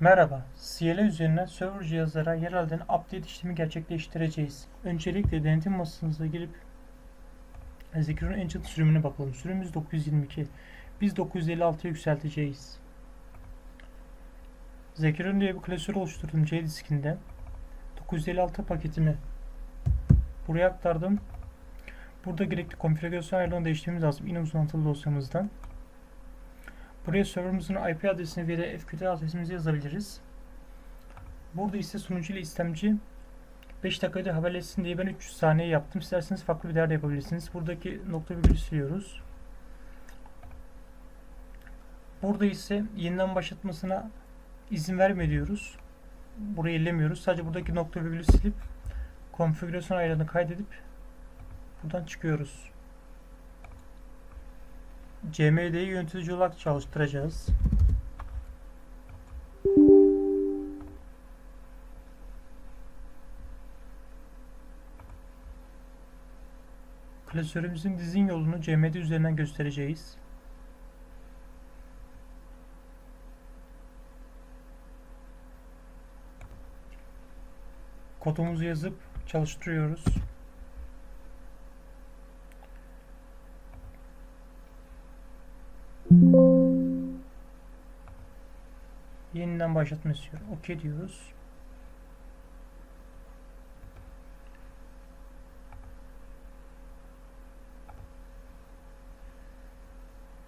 Merhaba, CLA üzerinden server cihazlara yer alan update işlemi gerçekleştireceğiz. Öncelikle denetim masasınıza girip Zekir'in Ancient sürümüne bakalım. Sürümümüz 922. Biz 956'ya yükselteceğiz. Zekir'in diye bir klasör oluşturdum C diskinde. 956 paketimi buraya aktardım. Burada gerekli konfigürasyon ayarlarını değiştirmemiz lazım. Yine uzantılı dosyamızdan. Buraya serverımızın IP adresini ve de FQT adresimizi yazabiliriz. Burada ise sunucu ile istemci 5 dakikada haberleşsin diye ben 300 saniye yaptım. İsterseniz farklı bir değerde yapabilirsiniz. Buradaki nokta virgülü siliyoruz. Burada ise yeniden başlatmasına izin verme diyoruz. Burayı ellemiyoruz. Sadece buradaki nokta virgülü silip konfigürasyon ayarlarını kaydedip buradan çıkıyoruz. CMD'yi yönetici olarak çalıştıracağız. Klasörümüzün dizin yolunu CMD üzerinden göstereceğiz. Kodumuzu yazıp çalıştırıyoruz. Yeniden başlatma istiyor. OK diyoruz.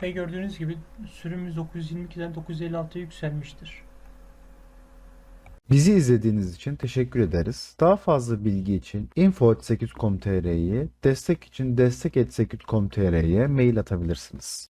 Ve gördüğünüz gibi sürümümüz 922'den 956'ya yükselmiştir. Bizi izlediğiniz için teşekkür ederiz. Daha fazla bilgi için info.8.com.tr'yi, destek için destek.8.com.tr'ye mail atabilirsiniz.